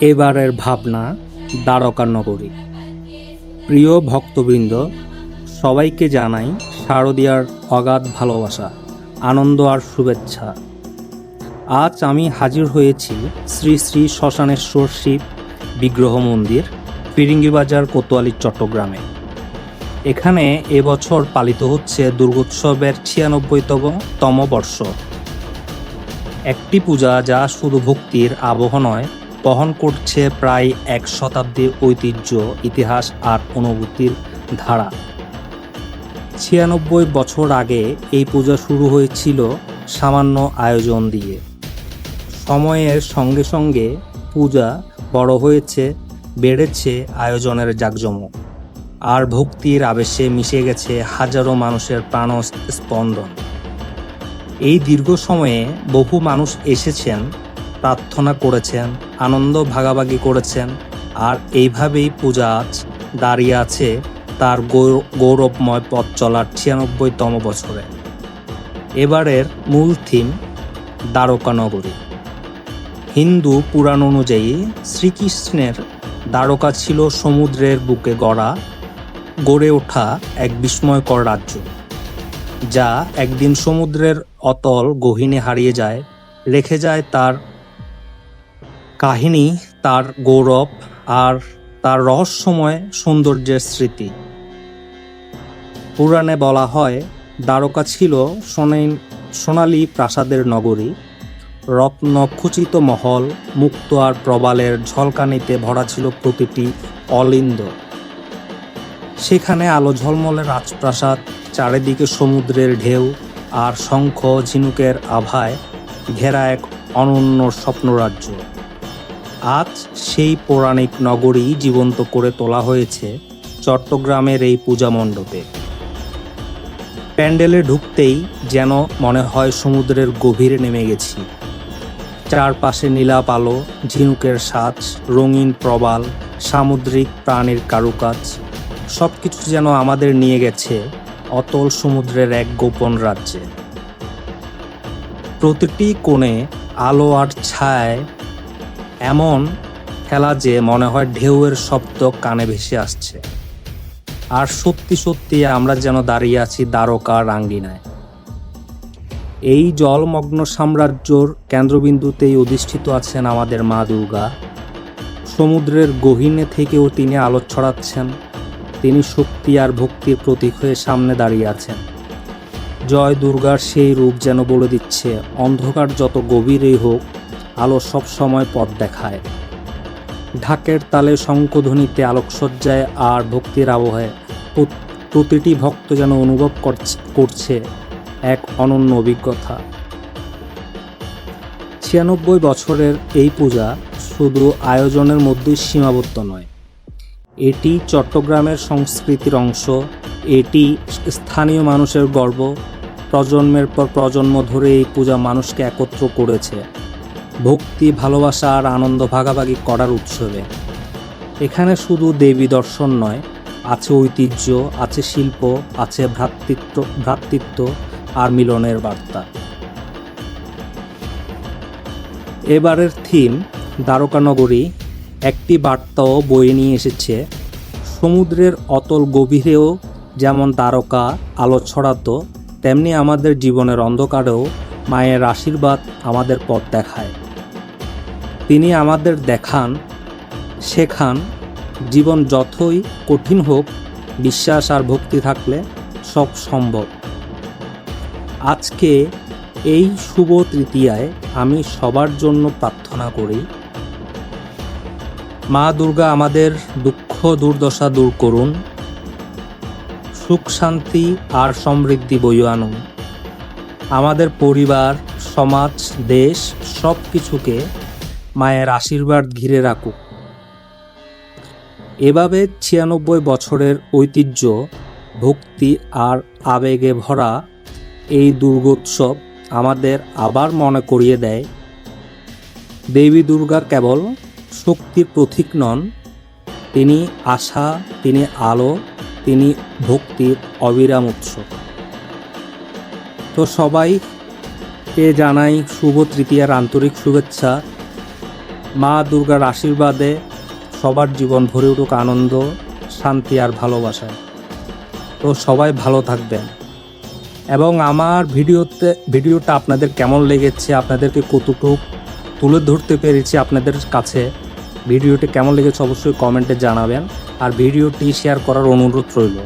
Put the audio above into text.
এবারের ভাবনা দ্বারকা নগরী। প্রিয় ভক্তবৃন্দ, সবাইকে জানাই শারদীয়ার অগাধ ভালোবাসা, আনন্দ আর শুভেচ্ছা। আজ আমি হাজির হয়েছি শ্রী শ্রী শ্মশানেশ্বর শিব বিগ্রহ মন্দির, ফিরিঙ্গিবাজার কোতোয়ালি, চট্টগ্রামে। এখানে এবছর পালিত হচ্ছে দুর্গোৎসবের ছিয়ানব্বইতম তম বর্ষ। একটি পূজা যা শুধু ভক্তির আবহ নয় বহন করছে প্রায় এক শতাব্দীর ঐতিহ্য, ইতিহাস আর অনুভূতির ধারা। ছিয়ানব্বই বছর আগে এই পূজা শুরু হয়েছিল সামান্য আয়োজন দিয়ে। সময়ের সঙ্গে সঙ্গে পূজা বড় হয়েছে, বেড়েছে, আয়োজনের জাঁকজমক। আর ভক্তির আবেশে মিশে গেছে হাজারো মানুষের প্রাণ স্পন্দন এই দীর্ঘ সময়ে বহু মানুষ এসেছেন প্রার্থনা করেছেন, আনন্দ ভাগাভাগি করেছেন, আর এইভাবেই পূজা আজ দাঁড়িয়ে আছে তার গৌর- গৌরবময় পথ চলার ছিয়ানব্বইতম বছরে। এবারের মূল থিম, দ্বারকা নগরী। হিন্দু পুরাণ অনুযায়ী শ্রীকৃষ্ণের দ্বারকা ছিল সমুদ্রের বুকে গড়া, গড়ে ওঠা এক বিস্ময়কর রাজ্য, যা একদিন সমুদ্রের অতল গহীনে হারিয়ে যায়, রেখে যায় তার কাহিনী, তার গৌরব আর তার রহস্যময় সৌন্দর্যের স্মৃতি। পুরাণে বলা হয়, দ্বারকা ছিল সোনে- সোনালী প্রাসাদের নগরী। রত্নখচিত মহল, মুক্ত আর প্রবালের ঝলকানিতে ভরা ছিল প্রতিটি অলিন্দ। সেখানে আলো ঝলমলে রাজপ্রাসাদ, চারিদিকে সমুদ্রের ঢেউ আর শঙ্খ ঝিনুকের আভায় ঘেরা এক অনন্য স্বপ্নরাজ্য। আজ সেই পৌরাণিক নগরী জীবন্ত করে তোলা হয়েছে চট্টগ্রামের এই পূজা মণ্ডপে। প্যান্ডেলে ঢুকতেই যেন মনে হয় সমুদ্রের গভীরে নেমে গেছি। চারপাশে নীলাপ আলো, ঝিনুকের সাজ, রঙিন প্রবাল, সামুদ্রিক প্রাণীর কারুকাজ সব কিছু যেন আমাদের নিয়ে গেছে অতল সমুদ্রের এক গোপন রাজ্যে। প্রতিটি কোণে আলো আর ছায় এমন খেলা যে মনে হয় ঢেউয়ের শব্দ কানে ভেসে আসছে। আর সত্যি সত্যি আমরা যেন দাঁড়িয়ে আছি দ্বারকা রাঙ্গিনায় এই জলমগ্ন সাম্রাজ্যর কেন্দ্রবিন্দুতেই অধিষ্ঠিত আছেন আমাদের মা দুর্গা। সমুদ্রের গহীনে থেকেও তিনি আলো ছড়াচ্ছেন। তিনি শক্তি আর ভক্তির প্রতীক হয়ে সামনে দাঁড়িয়ে আছেন। জয় দুর্গার সেই রূপ যেন বলে দিচ্ছে, অন্ধকার যত গভীরেই হোক আলো সব সময় পথ দেখায়। ঢাকের তালে শঙ্খধ্বনিতে আলোকসজ্জায় আর ভক্তির আবহে প্রতিটি ভক্ত যেন অনুভব করছে এক অনন্য অভিজ্ঞতা। ছিয়ানব্বই বছরের এই পূজা শুধু আয়োজনের মধ্যেই সীমাবদ্ধ নয়। এটি চট্টগ্রামের সংস্কৃতির অংশ, এটি স্থানীয় মানুষের গর্ব, প্রজন্মের পর প্রজন্ম ধরে এই পূজা মানুষকে একত্র করেছে। ভক্তি, ভালোবাসা আর আনন্দ ভাগাভাগি করার উৎসবে। এখানে শুধু দেবী দর্শন নয়, আছে ঐতিহ্য, আছে শিল্প, আছে ভ্রাতৃত্ব ভ্রাতৃত্ব আর মিলনের বার্তা। এবারের থিম, দ্বারকানগরী, একটি বার্তাও বয়ে নিয়ে এসেছে। সমুদ্রের অতল গভীরেও যেমন দ্বারকা, আলো ছড়াতো, তেমনি আমাদের জীবনের অন্ধকারেও মায়ের আশীর্বাদ আমাদের পথ দেখায়। তিনি আমাদের দেখান, শেখান, জীবন যতই কঠিন হোক, বিশ্বাস আর ভক্তি থাকলে সব সম্ভব। আজকে এই শুভ তৃতীয়ায় আমি সবার জন্য প্রার্থনা করি, মা দুর্গা আমাদের দুঃখ দুর্দশা দূর করুন, সুখ শান্তি আর সমৃদ্ধি বইয়ে আনুন। আমাদের পরিবার, সমাজ, দেশ সব কিছুকে মায়ের আশীর্বাদ ঘিরে রাখুক। এভাবে ছিয়ানব্বই বছরের ঐতিহ্য, ভক্তি আর আবেগে ভরা এই দুর্গোৎসব আমাদের আবার মনে করিয়ে দেয়। দেবী দুর্গা কেবল শক্তির প্রতীক নন, তিনি আশা, তিনি আলো, তিনি ভক্তির অবিরাম উৎস। তো সবাই সবাইকে জানাই শুভ তৃতীয়ার আন্তরিক শুভেচ্ছা। মা দুর্গার আশীর্বাদে সবার জীবন ভরে উঠুক আনন্দ, শান্তি আর ভালোবাসায় তো সবাই ভালো থাকবেন। এবং আমার ভিডিওতে, ভিডিওটা আপনাদের কেমন লেগেছে, আপনাদেরকে কতটুক তুলে ধরতে পেরেছি আপনাদের কাছে, ভিডিওটি কেমন লেগেছে অবশ্যই কমেন্টে জানাবেন। আর ভিডিওটি শেয়ার করার অনুরোধ রইল।